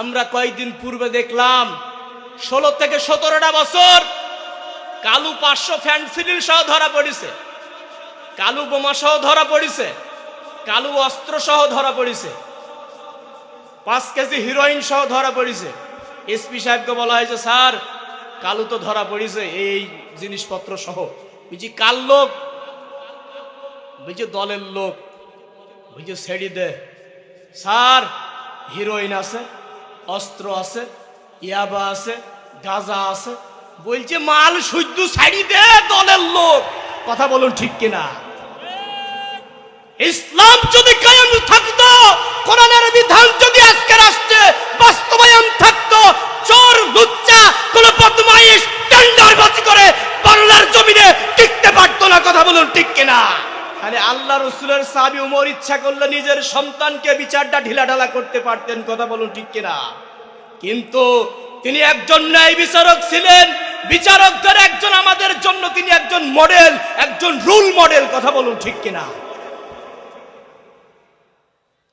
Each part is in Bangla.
আমরা কয়েকদিন পূর্বে দেখলাম, ষোলো থেকে সতেরোটা বছর কালু পাঁচশো ফ্যান্সিডিল সহ ধরা পড়েছে। কালু বোমা সহ ধরা পড়েছে। কালু অস্ত্র সহ ধরা পড়েছে। পাঁচ কেজি হিরোইন সহ ধরা পড়েছে। এসপি সাহেবকে বলা হয়েছে স্যার, কালু তো ধরা পড়েছে, এই জিনিসপত্র সহ। বুঝি কাল লোক? বুঝি দলের লোক। বুঝি ছেড়ি দে। স্যার হিরোইন আছে। অস্ত্র আছে, ইয়াবা আছে, গাজা আছে। বলছে, মাল সূর্য ছাড়ি দে দলের লোক। কথা বলুন ঠিক কিনা? ইসলাম যদি কায়েম থাকতো, কোরআনের বিধান যদি আজকে আসছে, বাস্তবায়ন থাকতো, চোর, লুচ্চা, কোন বদমাইশ, টেন্ডারবাজি করে বাংলার জমিনে টিকতে পারতো না। কথা বলুন ঠিক কিনা? আরে আল্লাহ রসুলের সাবি উমর ইচ্ছা করলে নিজের সন্তানকে বিচারটা ঢিলাঢালা করতে পারতেন, কথা বলুন ঠিক কিনা? কিন্তু তিনি একজন ন্যায় বিচারক ছিলেন, বিচারকদের একজন আমাদের জন্য তিনি একজন মডেল একজন রুল মডেল কথা বলুন ঠিক কিনা?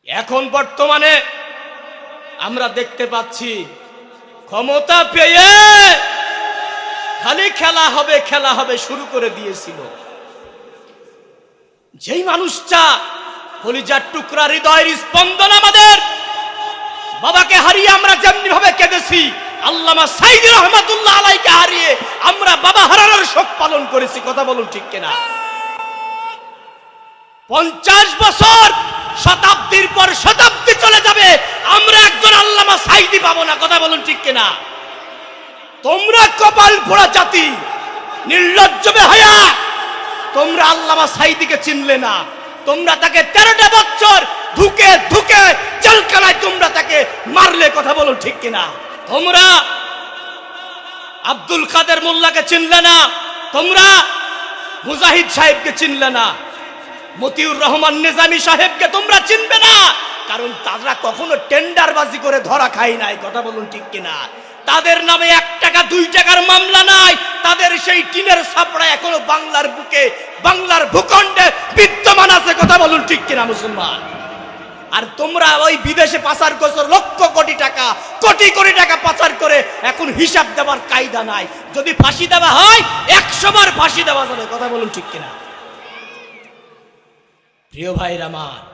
এখন বর্তমানে আমরা দেখতে পাচ্ছি ক্ষমতা পেয়ে খালি খেলা হবে খেলা হবে শুরু করে দিয়েছিল। যেই মানুষটা কলিজার টুকরা হৃদয়ের স্পন্দন আমাদের, বাবাকে হারিয়ে আমরা যেমনি ভাবে কেঁদেছি, আল্লামা সাইদি রহমাতুল্লাহ আলাইকে হারিয়ে আমরা বাবা হারানোর শোক পালন করেছি, কথা বলুন ঠিক কিনা? পঞ্চাশ বছর শতাব্দীর পর শতাব্দী চলে যাবে, আমরা একজন আল্লামা সাইদি পাবো না, কথা বলুন ঠিক কিনা? তোমরা কপাল পোড়া জাতি, নির্লজ্জবে হায়া তোমরা আল্লামা সাইদিকে চিনলে না। তোমরা তাকে তেরোটা বছর ধুকে ধুকে জেলখানায় তোমরা তাকে মারলে, কথা বলুন ঠিক কিনা? তোমরা আব্দুল কাদের মোল্লাকে চিনলে না। তোমরা মুজাহিদ সাহেবকে চিনলে না। মতিউর রহমান নিজামী সাহেবকে তোমরা চিনবে না। কারণ তারা কখনো টেন্ডারবাজি করে ধরা খায় নাই, কথা বলুন ঠিক কিনা? তাদের নামে এক টাকা, দুই টাকার মামলা নাই। তাদের সেই টিনের ছাপড়া এখনও বাংলার বুকে, বাংলার ভূখণ্ডে বিদ্যমান আছে। কথা বলুন ঠিক কিনা, মুসলমান? আর তোমরা ওই বিদেশে পাচার করছ, লক্ষ কোটি টাকা, কোটি কোটি টাকা পাচার করে এখন হিসাব দেওয়ার কায়দা নাই। যদি ফাঁসি দেওয়া হয়, একশো বার ফাঁসি দেওয়া যাবে। কথা বলুন ঠিক কিনা? প্রিয় ভাইরা আমার